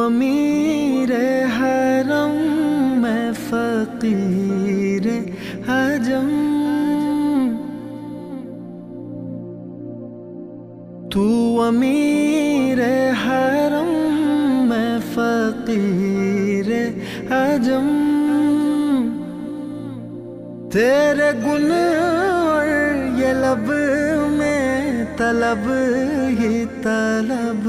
अमीर हरम मैं फकीर हजम। तू अमीर हरम मैं फकीर हजम। तेरे गुन और ये लब তলব তলব।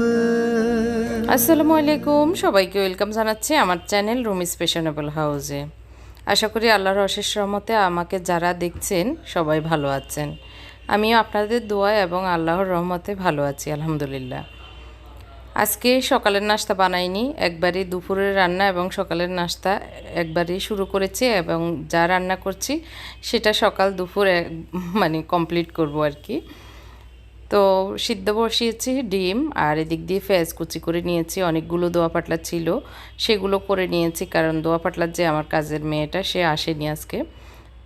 আসসালামু আলাইকুম। সবাইকে ওয়েলকাম জানাচ্ছি আমার চ্যানেল রুমিস ফ্যাশনেবল হাউসে। আশা করি আল্লাহর অশেষ রহমতে আমাকে যারা দেখছেন, সবাই ভালো আছেন। আমিও আপনাদের দোয়া এবং আল্লাহর রহমতে ভালো আছি, আলহামদুলিল্লাহ। আজকে সকালের নাস্তা বানাইনি একবারই দুপুরের রান্না এবং সকালের নাস্তা একবারই শুরু করেছি এবং যা রান্না করছি, সেটা সকাল দুপুর মানে কমপ্লিট করব আর কি। তো সিদ্ধ বসিয়েছি, ডিম আর এদিক দিয়ে ফেজ কুচি করে নিয়েছি, অনেকগুলো দোয়া পাটলা ছিল, সেগুলো করে নিয়েছি কারণ দোয়া পাটলার যে আমার কাজের মেয়েটা, সে আসেনি আজকে।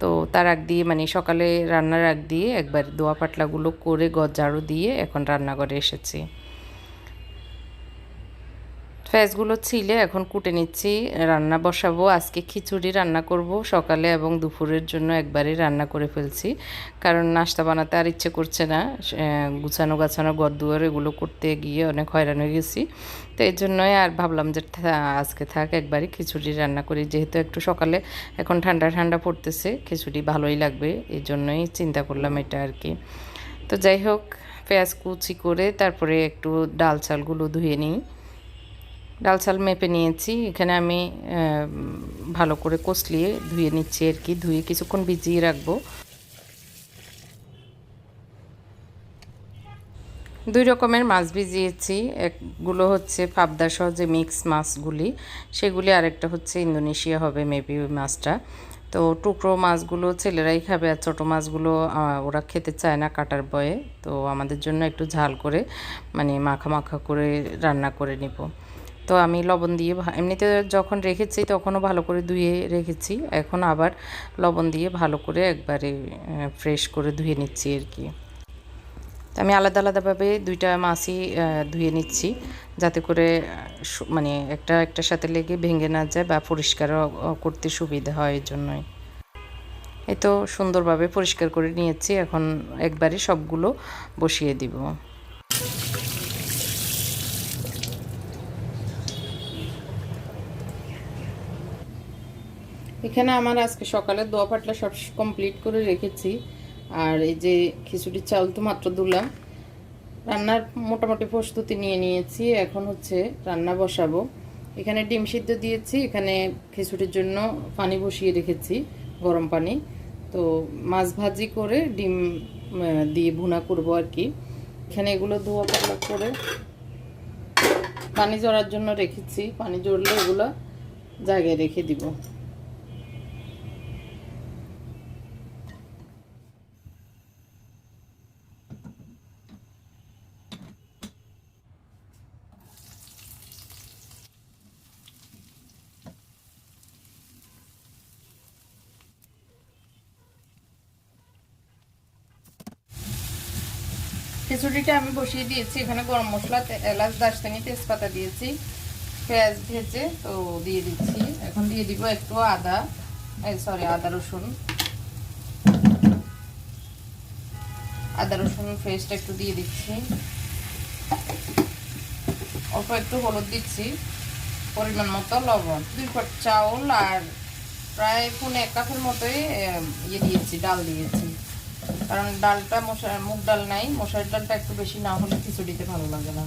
তো তার আগ দিয়ে মানে সকালে রান্নার আগ দিয়ে একবার দোয়া পাটলাগুলো করে গজাড়ু দিয়ে এখন রান্নাঘরে এসেছি। ফ্যাসগুলো ছিলে, এখন কুটে নিচ্ছি, রান্না বসাবো, আজকে খিচুড়ি রান্না করব সকালে এবং দুপুরের জন্য একবারই রান্না করে ফেলছি। কারণ নাস্তা বানাতে আর ইচ্ছে করছে না গুছানো গাছানো গদ্দুয়ার এগুলো করতে গিয়ে অনেক হয়রান হয়ে গেছি। তো এই জন্যই আর ভাবলাম যে আজকে থাক, একবারই খিচুড়ি রান্না করি। যেহেতু একটু সকালে, এখন ঠান্ডা ঠান্ডা পড়তেছে, খিচুড়ি ভালোই লাগবে, এই জন্যই চিন্তা করলাম এটা আর কি। তো যাই হোক, পেঁয়াজ কুচি করে তারপরে একটু ডাল চালগুলো ধুয়ে নিই। ডাল চাল মেপে নিয়েছি। এখানে আমি ভালো করে কষলিয়ে ধুয়ে নিচ্ছি আর কি। ধুয়ে কিছুক্ষণ ভিজিয়ে রাখব। দুই রকমের মাছ ভিজিয়েছি। একগুলো হচ্ছে পাবদা সহ যে মিক্স মাছগুলি, সেগুলি আরেকটা হচ্ছে ইন্দোনেশিয়া হবে মেবি ওই মাছটা। তো টুকরো মাছগুলো ছেলেরাই খাবে আর ছোটো মাছগুলো ওরা খেতে চায় না কাটার বয়ে তো আমাদের জন্য একটু ঝাল করে মানে মাখা মাখা করে রান্না করে নিব। তো আমি লবণ দিয়ে এমনিতে যখন রেখেছি তখনও ভালো করে ধুয়ে রেখেছি। এখন আবার লবণ দিয়ে ভালো করে একবারে ফ্রেশ করে ধুয়ে নিচ্ছি আর কি। আমি আলাদা আলাদাভাবে দুইটা মাছই ধুয়ে নিচ্ছি যাতে করে মানে একটা একটার সাথে লেগে ভেঙে না যায় বা পরিষ্কারও করতে সুবিধা হয় এই জন্যই এই তো সুন্দরভাবে পরিষ্কার করে নিয়েছি। এখন একবারে সবগুলো বসিয়ে দিব। এখানে আমার আজকে সকালে দোয়া পাটলা সব কমপ্লিট করে রেখেছি। আর এই যে খিচুড়ির চাল তো মাত্র দুলাম। রান্নার মোটামুটি প্রস্তুতি নিয়ে নিয়েছি। এখন হচ্ছে রান্না বসাবো। এখানে ডিম সিদ্ধ দিয়েছি। এখানে খিচুড়ির জন্য পানি বসিয়ে রেখেছি, গরম পানি। তো মাছ ভাজি করে ডিম দিয়ে ভুনা করব আর কি। এখানে এগুলো ধোয়া পাতলা করে পানি জড়ার জন্য রেখেছি। পানি জড়লে এগুলো জায়গায় রেখে দিব। খিচুড়িটা আমি বসিয়ে দিয়েছি। এখানে গরম মশলা এলাচ, দারচিনি, তেজপাতা দিয়েছি। পেঁয়াজ ভেজে তো দিয়ে দিচ্ছি। এখন দিয়ে দিব একটু আদা। সরি আদা রসুন। আদা রসুন পেস্ট একটু দিয়ে দিচ্ছি। অল্প একটু হলুদ দিচ্ছি। পরিমাণ মতো লবণ। দুই কট চাউল আর প্রায় পুনে এক কাপের মতোই ইয়ে দিয়েছি, ডাল দিয়েছি। কারণ ডালটা মশার মুগ ডাল নাই মশার ডালটা একটু বেশি না হলে খিচুড়িতে ভালো লাগে না।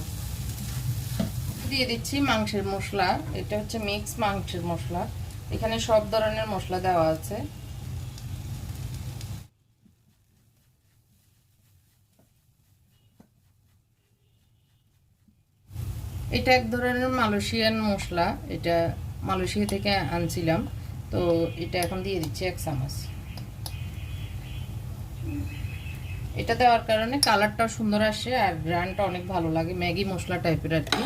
দিয়ে দিচ্ছি মাংসের মশলা। এটা হচ্ছে মিক্স মাংসের মশলা। এখানে সব ধরনের মশলা দেওয়া আছে। এটা এক ধরনের মালয়েশিয়ান মশলা। এটা মালয়েশিয়া থেকে আনছিলাম। তো এটা এখন দিয়ে দিচ্ছি এক চামচ। এটা দেওয়ার কারণে কালারটাও সুন্দর আসে আর গ্রানটা অনেক ভালো লাগে। ম্যাগি মশলা টাইপের আর কি।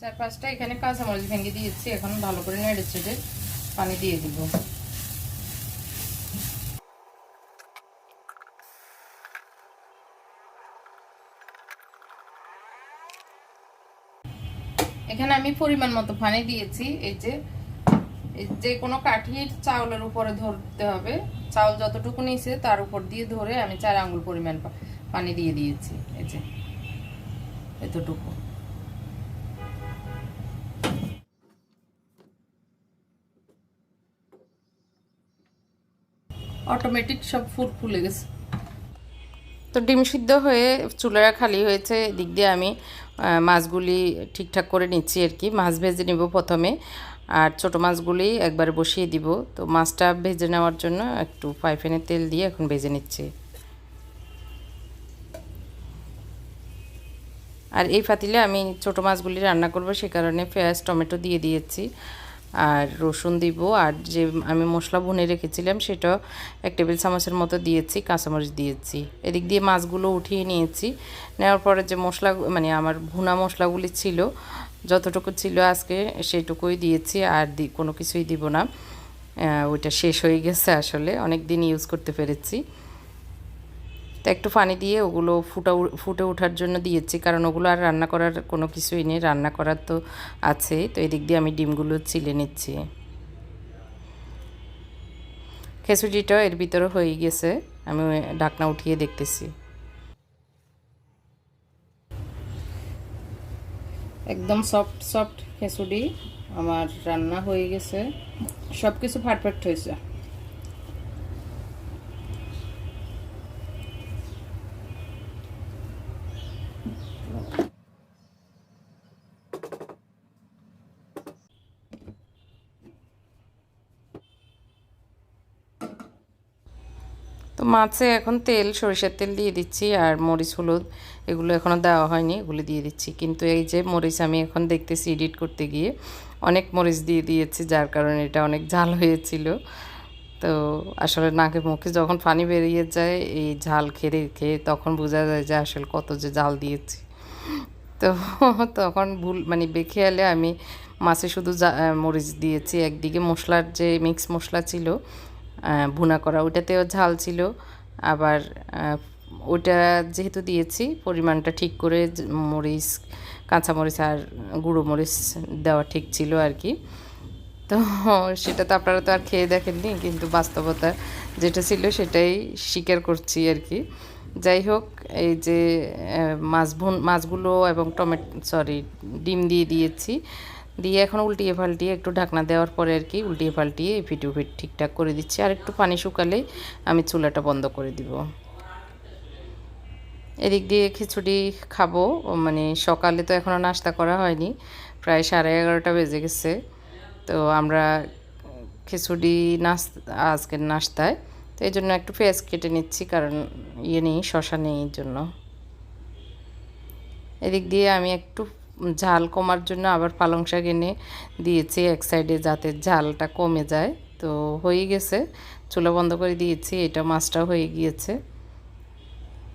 চার পাঁচটা এখানে কাঁচামরিচ ভেঙে দিয়েছি। এখন ভালো করে নেড়ে চেড়ে পানি দিয়ে দিব। এখানে আমি পরিমাণ মতো পানি দিয়েছি, এই যে যে কোনো কাঠির চাউলের উপরে ধরতে হবে। চাউল যতটুকু নিয়েছে তার উপর দিয়ে ধরে আমি চার আঙ্গুল পরিমাণ পানি দিয়ে দিয়েছি, এই যে, এতটুকু। অটোমেটিক সব ফুট ফুলে গেছে। তো ডিম সিদ্ধ হয়ে চুলাটা খালি হয়েছে দিক দিয়ে আমি মাছগুলি ঠিকঠাক করে নিচ্ছি আর কি। মাছ ভেজে নিব প্রথমে, আর ছোটো মাছগুলি একবারে বসিয়ে দিব। তো মাছটা ভেজে নেওয়ার জন্য একটু পাইফেনে তেল দিয়ে এখন ভেজে নিচ্ছি। আর এই পাতিলে আমি ছোটো মাছগুলি রান্না করব, সে কারণে পেঁয়াজ, টমেটো দিয়ে দিয়েছি। আর রসুন দিব। আর যে আমি মশলা ভুনে রেখেছিলাম সেটাও এক টেবিল চামচের মতো দিয়েছি, কাঁচামরিচ দিয়েছি। এদিক দিয়ে মাছগুলো উঠিয়ে নিয়েছি। নেওয়ার পরে যে মশলা মানে আমার ভুনা মশলাগুলি ছিল, যতটুকু ছিল আজকে সেটুকুই দিয়েছি, আর দি, কোনো কিছুই দিব না। ওইটা শেষ হয়ে গেছে আসলে। অনেক দিন ইউজ করতে পেরেছি। তো একটু পানি দিয়ে ওগুলো ফুটা ফুটে ওঠার জন্য দিয়েছি। কারণ ওগুলো আর রান্না করার কোনো কিছুই নেই। রান্না করার তো আছেই তো এদিক দিয়ে আমি ডিমগুলো চিলে নিচ্ছি। খেসুটিটাও এর ভিতরে হয়ে গেছে। আমি ঢাকনা উঠিয়ে দেখতেছি। একদম সফট সফট খেসুডি। আমার রান্না হয়ে গেছে। সব কিছু পারফেক্ট হয়েছে। মাছে এখন তেল, সরিষার তেল দিয়ে দিচ্ছি আর মরিচ, হলুদ এগুলো এখনও দেওয়া হয়নি, এগুলো দিয়ে দিচ্ছি। কিন্তু এই যে মরিচ আমি এখন দেখতেছি এডিট করতে গিয়ে অনেক মরিচ দিয়ে দিয়েছি, যার কারণে এটা অনেক ঝাল হয়েছিল। তো আসলে নাকে মুখে যখন পানি বেরিয়ে যায়, এই ঝাল খেয়ে খেয়ে তখন বোঝা যায় যে আসলে কত যে ঝাল দিয়েছি। তো তখন ভুল মানে বেখেয়ালে আমি মাছে শুধু মরিচ দিয়েছি, একদিকে মশলার যে মিক্স মশলা ছিল ভুনা করা ওটাতেও ঝাল ছিল। আবার ওটা যেহেতু দিয়েছি, পরিমাণটা ঠিক করে মরিচ, কাঁচামরিচ আর গুঁড়ো মরিচ দেওয়া ঠিক ছিল আর কি। তো সেটা তো আপনারা তো আর খেয়ে দেখেননি, কিন্তু বাস্তবতা যেটা ছিল সেটাই স্বীকার করছি আর কি। যাই হোক, এই যে মাছ ভুন, মাছগুলো এবং টমেটো সরি ডিম দিয়ে দিয়েছি। দিয়ে এখন উল্টিয়ে পাল্টিয়ে একটু ঢাকনা দেওয়ার পরে আর কি উল্টিয়ে পাল্টিয়ে ফিটু ফিট ঠিকঠাক করে দিচ্ছি। আর একটু পানি শুকালে আমি চুলাটা বন্ধ করে দিব। এদিক দিয়ে খিচুড়ি খাব। মানে সকালে তো এখনও নাস্তা করা হয়নি। প্রায় সাড়ে এগারোটা বেজে গেছে। তো আমরা খিচুড়ি নাস আজকের নাস্তায়। তো এই জন্য একটু পেঁয়াজ কেটে নিচ্ছি, কারণ ইয়ে নেই শশা নেই এই জন্য। এদিক দিয়ে আমি একটু ঝাল কমার জন্য আবার পালং শাক এনে দিয়েছি এক সাইডে যাতে ঝালটা কমে যায়। তো হয়ে গেছে, চুলা বন্ধ করে দিয়েছি, এটা মাছটা হয়ে গিয়েছে।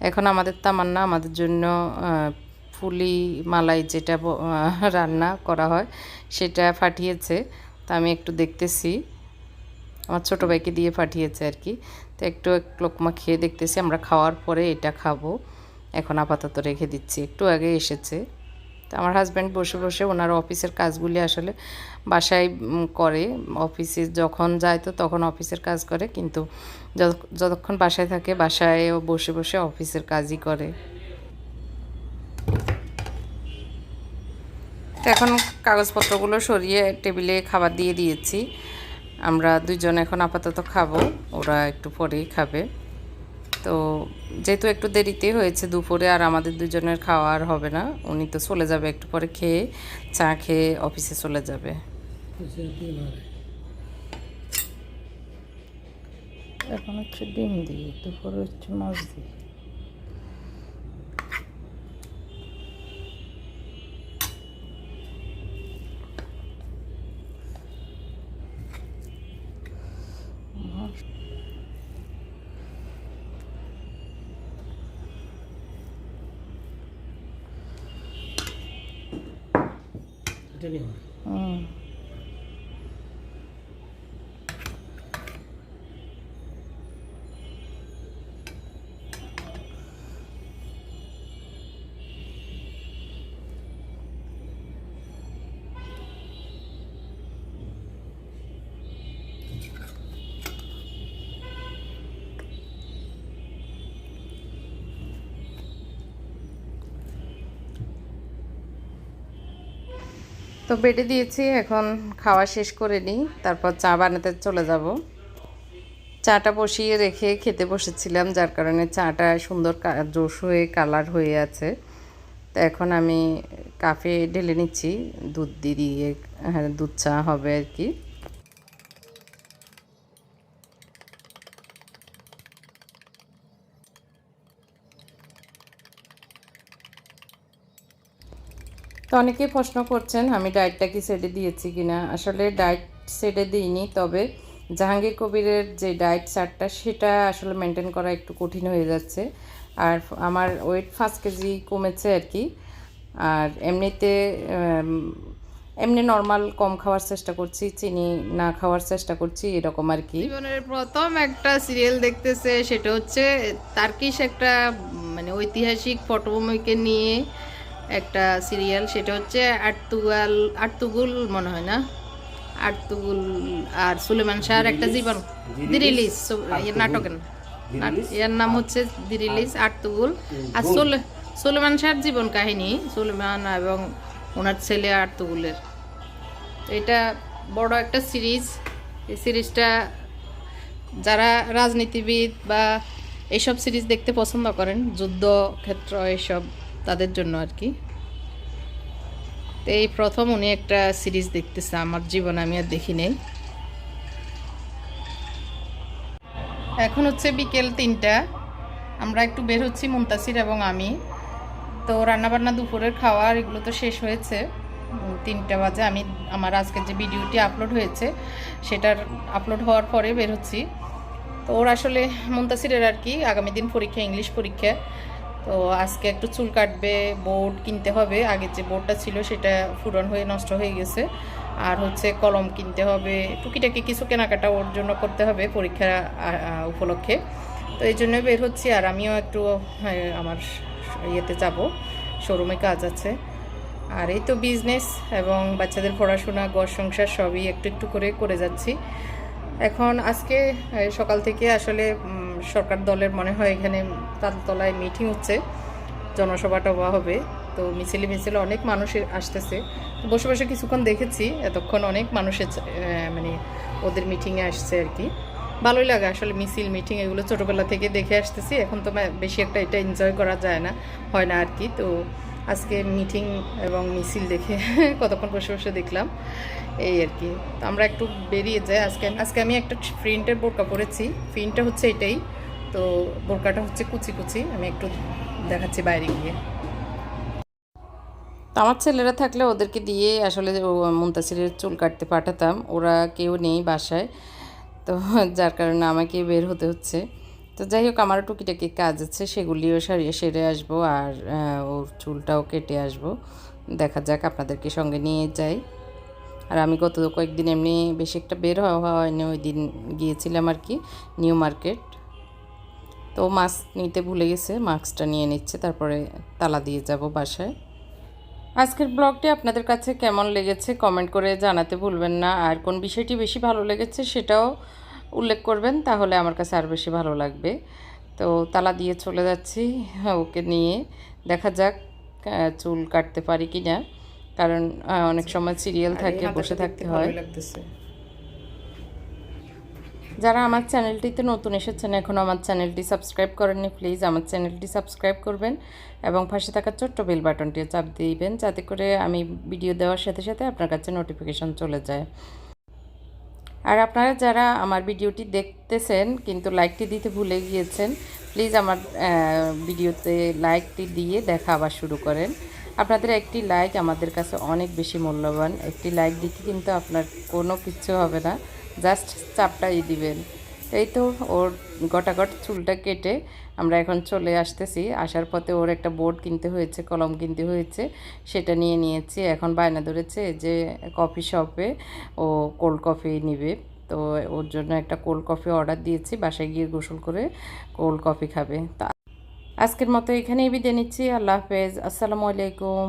এখন আমাদের তামান্না, আমাদের জন্য ফুলি মালাই যেটা রান্না করা হয় সেটা পাঠিয়েছে তা আমি একটু দেখতেছি, আমার ছোটো ভাইকে দিয়ে পাঠিয়েছে আর কি। তো একটু এক লোকমা খেয়ে দেখতেছি, আমরা খাওয়ার পরে এটা খাব। এখন আপাতত রেখে দিচ্ছি, একটু আগে এসেছে। তো আমার হাজব্যান্ড বসে বসে ওনার অফিসের কাজগুলি আসলে বাসায় করে। অফিসে যখন যায় তো তখন অফিসের কাজ করে, কিন্তু যত- যতক্ষণ বাসায় থাকে বাসায়ও বসে বসে অফিসের কাজই করে। তো এখন কাগজপত্রগুলো সরিয়ে টেবিলে খাবার দিয়ে দিয়েছি। আমরা দুইজন এখন আপাতত খাব, ওরা একটু পরেই খাবে। তো যেহেতু একটু দেরিতে হয়েছে দুপুরে আর আমাদের দুজনের খাওয়া আর হবে না, উনি তো চলে যাবে একটু পরে খেয়ে, চা খেয়ে অফিসে চলে যাবে। এখন হচ্ছে ডিম দিয়ে দুপুরে হচ্ছে মাছ দিই। এটা তো বেটে দিয়েছি, এখন খাওয়া শেষ করে নিই, তারপর চা বানাতে চলে যাব। চাটা বসিয়ে রেখে খেতে বসেছিলাম, যার কারণে চাটা সুন্দর জোশ হয়ে, কালার হয়ে আছে। তো এখন আমি কাফে ঢেলে নিচ্ছি, দুধ দিয়ে হ্যাঁ দুধ চা হবে আর কি। তো অনেকেই প্রশ্ন করছেন, আমি ডায়েটটা কি সেটে দিয়েছি কিনা? আসলে ডায়েট সেটে দিইনি, তবে জাহাঙ্গীর কবিরের যে ডায়েট চার্টটা সেটা আসলে মেনটেন করা একটু কঠিন হয়ে যাচ্ছে। আর আমার ওয়েট পাঁচ কেজি কমেছে আর কি। আর এমনিতে এমনি নর্মাল কম খাওয়ার চেষ্টা করছি, চিনি না খাওয়ার চেষ্টা করছি, এরকম আর কি। জীবনের প্রথম একটা সিরিয়াল দেখতেছে, সেটা হচ্ছে তার্কিশ একটা মানে ঐতিহাসিক পটভূমিকে নিয়ে একটা সিরিয়াল সেটা হচ্ছে আর্তুগাল আর্তুগুল মনে হয় না? আর্তুগুল আর সুলেমান শাহর একটা জীবন। দি রিলিজ নাটকের নাট- এর। নাম হচ্ছে দি রিলিজ আর্তুগুল। আর সুলে সুলেমান শাহর জীবন কাহিনী সুলেমান এবং ওনার ছেলে আর্তুগুলের। এটা বড় একটা সিরিজ। এই সিরিজটা যারা রাজনীতিবিদ বা এইসব সিরিজ দেখতে পছন্দ করেন যুদ্ধ ক্ষেত্র এইসব তাদের জন্য আর কি। তো এই প্রথম উনি একটা সিরিজ দেখতেছে, আমার জীবনে আমি আর দেখি নেই। এখন হচ্ছে বিকেল তিনটা, আমরা একটু বের হচ্ছি মুন্তাসির এবং আমি। তো রান্নাবান্না দুপুরের খাওয়ার এগুলো তো শেষ হয়েছে। তিনটা বাজে, আমি আমার আজকের যে ভিডিওটি আপলোড হয়েছে, সেটার আপলোড হওয়ার পরে বের হচ্ছি। তো ওর আসলে মুন্তাসিরের আর কি, আগামী দিন পরীক্ষা, ইংলিশ পরীক্ষা। তো আজকে একটু চুল কাটবে বোর্ড কিনতে হবে। আগের যে বোর্ডটা ছিল সেটা ফুরন হয়ে নষ্ট হয়ে গেছে। আর হচ্ছে কলম কিনতে হবে টুকিটাকি কিছু কেনাকাটা ওর জন্য করতে হবে পরীক্ষা উপলক্ষে। তো এই জন্য বের হচ্ছি আর আমিও একটু হ্যাঁ, আমার ইয়েতে যাব। শোরুমে কাজ আছে। আর এই তো বিজনেস এবং বাচ্চাদের পড়াশোনা ঘর সংসার সবই একটু একটু করে করে যাচ্ছি। এখন আজকে সকাল থেকে আসলে সরকার দলের মনে হয় এখানে তালতলায় মিটিং হচ্ছে জনসভা টভা হবে। তো মিছিলে মিছিলে অনেক মানুষ আসতেছে। বসে বসে কিছুক্ষণ দেখেছি, এতক্ষণ অনেক মানুষের মানে ওদের মিটিংয়ে আসছে আর কি। ভালোই লাগে আসলে মিছিল মিটিং এগুলো ছোটোবেলা থেকে দেখে আসতেছি, এখন তো বেশি একটা এটা এনজয় করা যায় না, হয় না আর কি। তো আজকে মিটিং এবং মিছিল দেখে কতক্ষণ বসে বসে দেখলাম, এই আর কি। তো আমরা একটু বেরিয়ে যাই। আজকে আজকে আমি একটা প্রিন্টের বোরকা পরেছি। প্রিন্টটা হচ্ছে এটাই। তো বোরকাটা হচ্ছে কুচি কুচি, আমি একটু দেখাচ্ছি বাইরে গিয়ে। আমার ছেলেরা থাকলে ওদেরকে দিয়ে আসলে মুন্তাসিরের চুল কাটতে পাঠাতাম, ওরা কেউ নেই বাসায়, তো যার কারণে আমাকে বের হতে হচ্ছে। তো যাই হোক, আমারও টুকিটাকি কাজ আছে, সেগুলিও সারিয়ে সেরে আসব আর ওর চুলটাও কেটে আসব। দেখা যাক আপনাদেরকে সঙ্গে নিয়ে যাই। আর আমি গত কয়েকদিন এমনি বেশি একটা বের হওয়া হয়নি, ওই দিন গিয়েছিলাম আর কি, নিউ মার্কেট। তো মাস্ক নিতে ভুলে গেছে মাস্কটা নিয়ে নিচ্ছে তারপরে তালা দিয়ে যাব বাসায়। আজকের ব্লগটি আপনাদের কাছে কেমন লেগেছে কমেন্ট করে জানাতে ভুলবেন না। আর কোন বিষয়টি বেশি ভালো লেগেছে সেটাও উল্লেখ করবেন তাহলে আমার কাছে আর বেশি ভালো লাগবে। তো তালা দিয়ে চলে যাচ্ছি ওকে নিয়ে। দেখা যাক চুল কাটতে পারি কি না কারণ অনেক সময় সিরিয়াল থাকে বসে থাকতে হয়। লাগতেছে। যারা আমার চ্যানেলটিতে নতুন এসেছেন এখনও আমার চ্যানেলটি সাবস্ক্রাইব করেননি, প্লিজ আমার চ্যানেলটি সাবস্ক্রাইব করবেন এবং পাশে থাকা ছোট্ট বেল বাটনটিও চাপ দিবেন যাতে করে আমি ভিডিও দেওয়ার সাথে সাথে আপনার কাছে নোটিফিকেশন চলে যায়। আর আপনারা যারা আমার ভিডিওটি দেখতেছেন কিন্তু লাইকটি দিতে ভুলে গিয়েছেন, প্লিজ আমার ভিডিওতে লাইকটি দিয়ে দেখা আবার শুরু করেন। আপনাদের একটি লাইক আমাদের কাছে অনেক বেশি মূল্যবান। একটি লাইক দিতে কিন্তু আপনার কোনো কিছু হবে না। জাস্ট চাপটাই দিবেন। এই তো ওর গটাগট চুলটা কেটে আমরা এখন চলে আসতেছি। আসার পথে ওর একটা বোর্ড কিনতে হয়েছে, কলম কিনতে হয়েছে। সেটা নিয়ে নিয়েছি। এখন বায়না ধরেছে যে কফি শপে ও কোল্ড কফি নিবে। তো ওর জন্য একটা কোল্ড কফি অর্ডার দিয়েছি। বাসায় গিয়ে গোসল করে কোল্ড কফি খাবে। তা আজকের মতো এখানেই বিদায় নিচ্ছি। আল্লাহ হাফেজ। আসসালামু আলাইকুম।